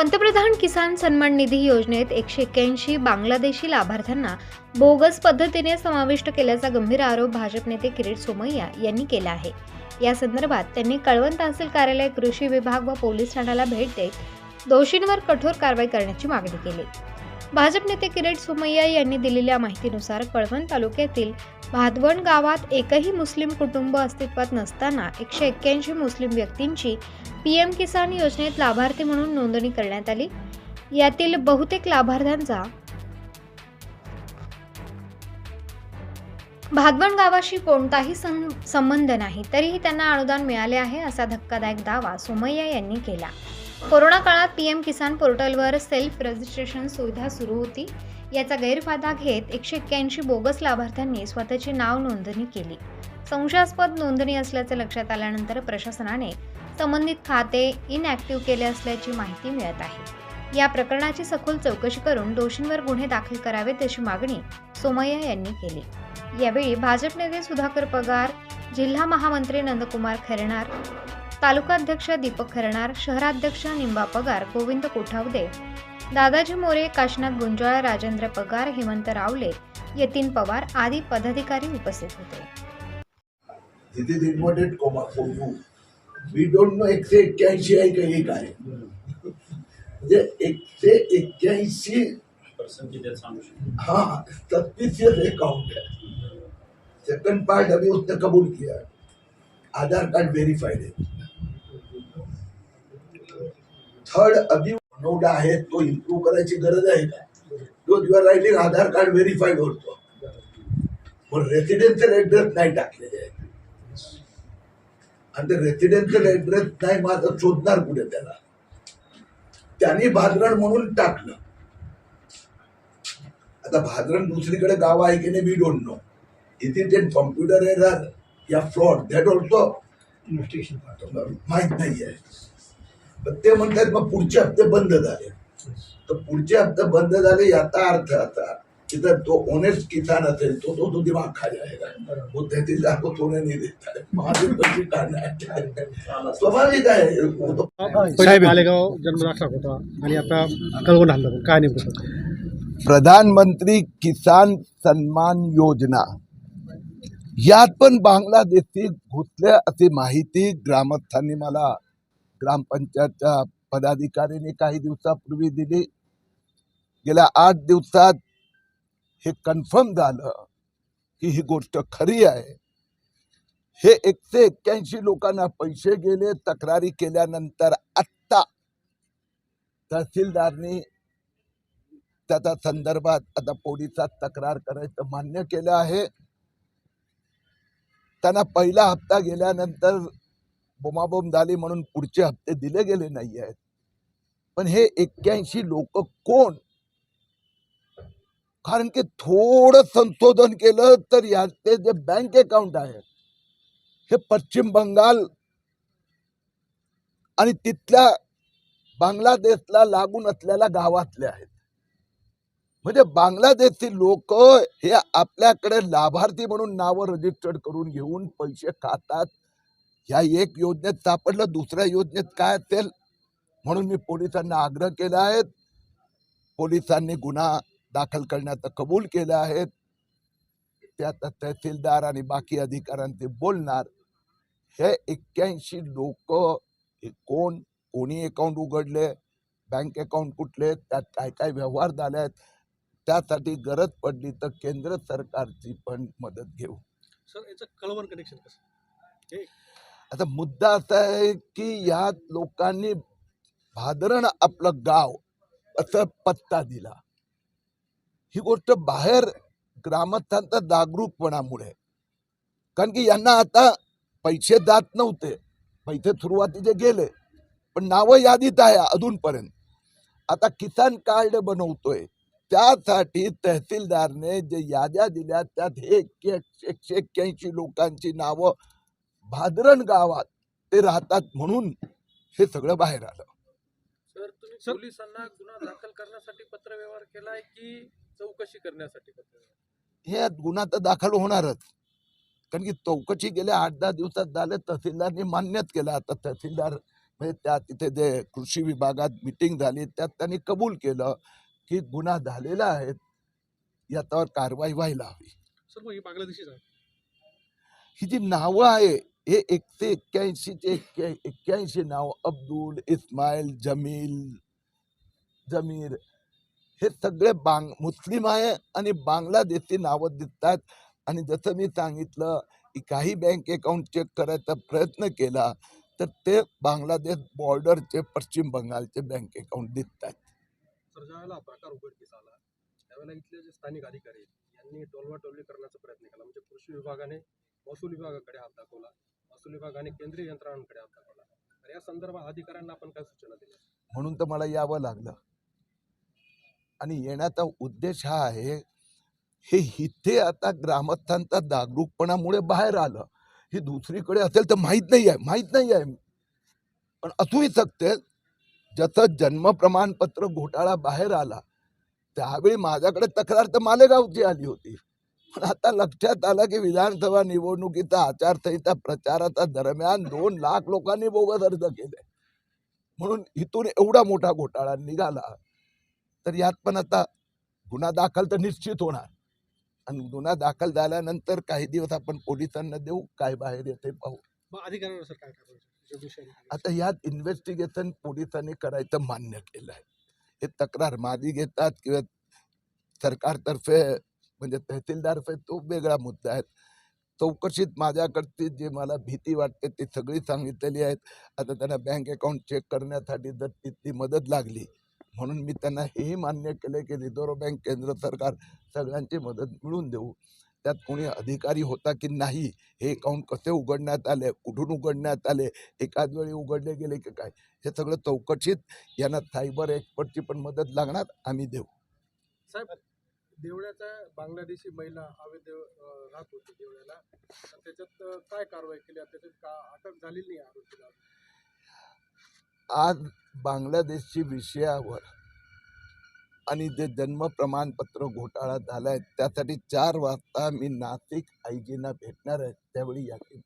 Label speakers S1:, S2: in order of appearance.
S1: पंतप्रधान किसान सन्मान निधी योजनेत एकशे एक्क्याऐंशी बांगलादेशी लाभार्थ्यांना बोगस पद्धतीने समाविष्ट केल्याचा गंभीर आरोप भाजप नेते किरीट सोमय्या यांनी केला आहे. या संदर्भात त्यांनी कळवण तहसील कार्यालय कृषी विभाग व पोलीस ठाण्याला भेट देत दोषींवर कठोर कारवाई करण्याची मागणी केली. भाजप नेते किरीट सोमय्या यांनी दिलेल्या माहितीनुसार कळवण तालुक्यातील भादवण गावात एकही मुस्लिम कुटुंब अस्तित्वात नसताना एकशे एक्क्याऐंशी मुस्लिम व्यक्तींची पी एम किसान योजनेत लाभार्थी म्हणून नोंदणी करण्यात आली. यातील बहुतेक लाभार्थ्यांचा भादवण गावाशी कोणताही सं- संबंध नाही तरीही त्यांना अनुदान मिळाले आहे असा धक्कादायक दावा सोमय्या यांनी केला. कोरोना काळात पी एम किसान पोर्टलवर सेल्फ रजिस्ट्रेशन सुविधा सुरू होती. याचा गैरफायदा घेत एकशे एक्क्याऐंशी बोगस लाभार्थ्यांनी स्वतःची नाव नोंदणी केली. संशयास्पद नोंदणी असल्याचे लक्षात आल्यानंतर प्रशासनाने संबंधित खाते इनॲक्टिव्ह केले असल्याची माहिती मिळत आहे. या प्रकरणाची सखोल चौकशी करून दोषींवर गुन्हे दाखल करावेत अशी मागणी सोमय्या यांनी केली. यावेळी भाजप नेते सुधाकर पगार जिल्हा महामंत्री नंदकुमार खरणार तालुकाध्यक्ष दीपक खरणार शहराध्यक्ष निंबा पगार गोविंद कोठावदे दादाजी मोरे काशनाथ गुंजाळ राजेंद्र पगार हेमंत रावले यतीन पवार आदी पदाधिकारी उपस्थित होते.
S2: एकशे एक्क्याऐंशी आहे का? एक आहे. म्हणजे एकशे एक्क्याऐंशी
S3: सांगू शकतो
S2: सेकंड पार्ट अभी उसने कबूल किया आधार कार्ड वेरीफाइड है थर्ड अभी नोड आहे तो इम्प्रूव्ह करायची गरज आहे का? तो your writing Aadhaar card verified होतो पण रेसिडेन्शियल ऍड्रेस नाही टाकलेले आहे. आणि ते रेसिडेन्शियल ऍड्रेस नाही माझं शोधणार कुठे त्याला? त्यांनी भादरण म्हणून टाकलं. आता भादरण दुसरीकडे गाव आहे की नाही we don't know N computer error या फ्रॉड दॅट ऑल्सो
S4: इन्व्हेस्टिगेशन
S2: माहीत नाही आहे ते म्हणतात मग पुढचे हप्ते बंद झाले. तर पुढचे हप्ते बंद झाले याचा अर्थ असा की जर तो ओनेस्ट किसान असेल तो तो तो दिमाग खा जाएगा वो तैतीस लाख को सोने नहीं देता है महावीर पैसे काढना स्वाभाविक आहे. वो तो
S4: पहिले मालेगाव जन्मदाखला होता आणि आता कळवण हल्ला काय नेमकं?
S5: प्रधानमंत्री किसान सन्मान योजना. यात पण बांगलादेशी घुसले अशी माहिती ग्रामस्थांनी मला. ग्रामपंचायतच्या पदाधिकाऱ्यांनी काही दिवसापूर्वी दिली. गेल्या आठ दिवसात हे कन्फर्म झालं की ही गोष्ट खरी आहे. हे एकशे एक्क्याऐंशी लोकांना पैसे गेले तक्रारी केल्यानंतर आत्ता तहसीलदारनी त्याच्या संदर्भात आता पोलिसात तक्रार करायचं मान्य केलं आहे. त्यांना पहिला हप्ता गेल्यानंतर बोमाबोम झाली म्हणून पुढचे हप्ते दिले गेले नाही आहेत पण हे एक्क्याऐंशी लोक कोण? कारण की थोडं संशोधन केलं तर याचे जे बँक अकाउंट आहे हे पश्चिम बंगाल आणि तिथल्या बांगलादेशला लागून असलेल्या गावातले आहेत. म्हणजे बांगलादेशची लोक हे आपल्याकडे लाभार्थी म्हणून नावं रजिस्टर्ड करून घेऊन पैसे खातात. ह्या एक योजनेत सापडलं दुसऱ्या योजनेत काय असेल? म्हणून मी पोलिसांना आग्रह केला आहे. पोलिसांनी गुन्हा दाखल करण्याचं कबूल केलं आहे. त्यात तहसीलदार आणि बाकी अधिकाऱ्यांचे बोलणार. हे एक्क्याऐंशी लोक हे कोण? कोणी अकाउंट उघडले? बँक अकाउंट कुठले? त्यात काय काय व्यवहार झाले आहेत? त्यासाठी गरज पडली तर केंद्र सरकारची पण मदत घेऊ.
S4: सर याचं कळवण कनेक्शन कसं?
S5: आता मुद्दा असा आहे की या लोकांनी भादरण आपलं गाव असं पत्ता दिला. ही गोष्ट बाहेर ग्रामस्थांचा जागरूकपणामुळे. कारण की यांना आता पैसे जात नव्हते. पैसे सुरुवातीचे गेले. पण नावं यादीत आहे अजूनपर्यंत. आता किसान कार्ड बनवतोय. त्यासाठी तहसीलदारने जे याद्या दिल्या त्यात हे एकशे एक्क्याऐंशी लोकांची नावं भादरण गावात ते राहतात म्हणून हे सगळं बाहेर आलं.
S6: सर तुम्ही
S4: सर-
S6: पोलिसांना गुन्हा दाखल करण्यासाठी पत्रव्यवहार केलाय की चौकशी करण्यासाठी
S5: हे गुन्हा तर दाखल होणारच. कारण की चौकशी गेल्या आठ दहा दिवसात झाले तहसीलदारनी मान्यच केलं. आता तहसीलदार म्हणजे त्या तिथे जे कृषी विभागात मिटिंग झाली त्यात त्यांनी कबूल केलं की गुन्हा झालेला आहे याच्यावर कारवाई व्हायला हवी.
S4: सर मग ही बांगलादेशीच आहे
S5: ही जी नावं आहे हे एक ते एक्क्याऐंशीचे एक्क्या एक्क्याऐंशी नाव अब्दुल इस्माईल जमील जमीर. हे सगळे बांग मुस्लिम आहे आणि बांगलादेशी नावं दिसतात. आणि जसं मी सांगितलं की काही बँक अकाउंट चेक करायचा प्रयत्न केला तर ते बांगलादेश बॉर्डरचे पश्चिम बंगालचे बँक अकाउंट दिसतात.
S6: प्रकार उघडकीस आला त्यावेळेला इथले जे स्थानिक अधिकारी आहेत, यांनी टोलवाटोलवी करण्याचा प्रयत्न केला. म्हणजे कृषी विभागाने महसूल विभागाकडे हात दाखवला. महसूल विभागाने केंद्रीय यंत्रणांकडे हात दाखवला. तर या संदर्भात अधिकाऱ्यांना आपण काय सूचना दिल्या?
S5: म्हणून तर मला यावं लागलं. आणि येण्याचा उद्देश हा आहे हे इथे आता ग्रामस्थांचा जागरूकपणामुळे बाहेर आलं. हे दुसरीकडे असेल तर माहीत नाही आहे माहीत नाही आहे. पण असूही शकते जसं जन्म प्रमाणपत्र घोटाळा बाहेर आला त्यावेळी माझ्याकडे तक्रार तर मालेगावची आली होती. पण आता लक्षात आलं की विधानसभा निवडणुकीचा आचारसंहिता प्रचाराच्या दरम्यान दोन लाख लोकांनी बोगस अर्ज केले. म्हणून इथून एवढा मोठा घोटाळा निघाला तर यात पण आता गुन्हा दाखल तर निश्चित होणार. आणि गुन्हा दाखल झाल्यानंतर काही दिवस आपण पोलिसांना देऊ काय बाहेर येते पाहू. आता यात इन्व्हेस्टिगेशन पोलिसांनी करायचं मान्य केलं आहे हे तक्रार माझी घेतात किंवा सरकारतर्फे म्हणजे तहसीलदारफे तो वेगळा मुद्दा आहे. चौकशीत माझ्याकडची जी मला भीती वाटते ती सगळी सांगितलेली आहेत. आता त्यांना बँक अकाउंट चेक करण्यासाठी जर तिथली मदत लागली म्हणून मी त्यांना हेही मान्य केले की रिझर्व्ह बँक केंद्र सरकार सगळ्यांची मदत मिळवून देऊ. त्यात कोणी अधिकारी होता की नाही हे अकाउंट कसे उघडण्यात आले कुठून उघडण्यात आले एकाच वेळी उघडले गेले की काय? हे सगळं चौकशीत यांना सायबर एक्सपर्टची पण मदत लागणार आम्ही देऊ.
S6: साहेब देवळ्याचा बांगलादेशी महिला अवैध राहत होती देवळ्याला. तर त्याच्यात काय कारवाई केली? त्याच्यात का अटक झालेली नाही आरोपीला
S5: आज बांगलादेशची विषयावर आणि जे जन्म प्रमाणपत्र घोटाळा झालाय त्यासाठी चार वाजता मी नाशिक आयजीना भेटणार आहे त्यावेळी याची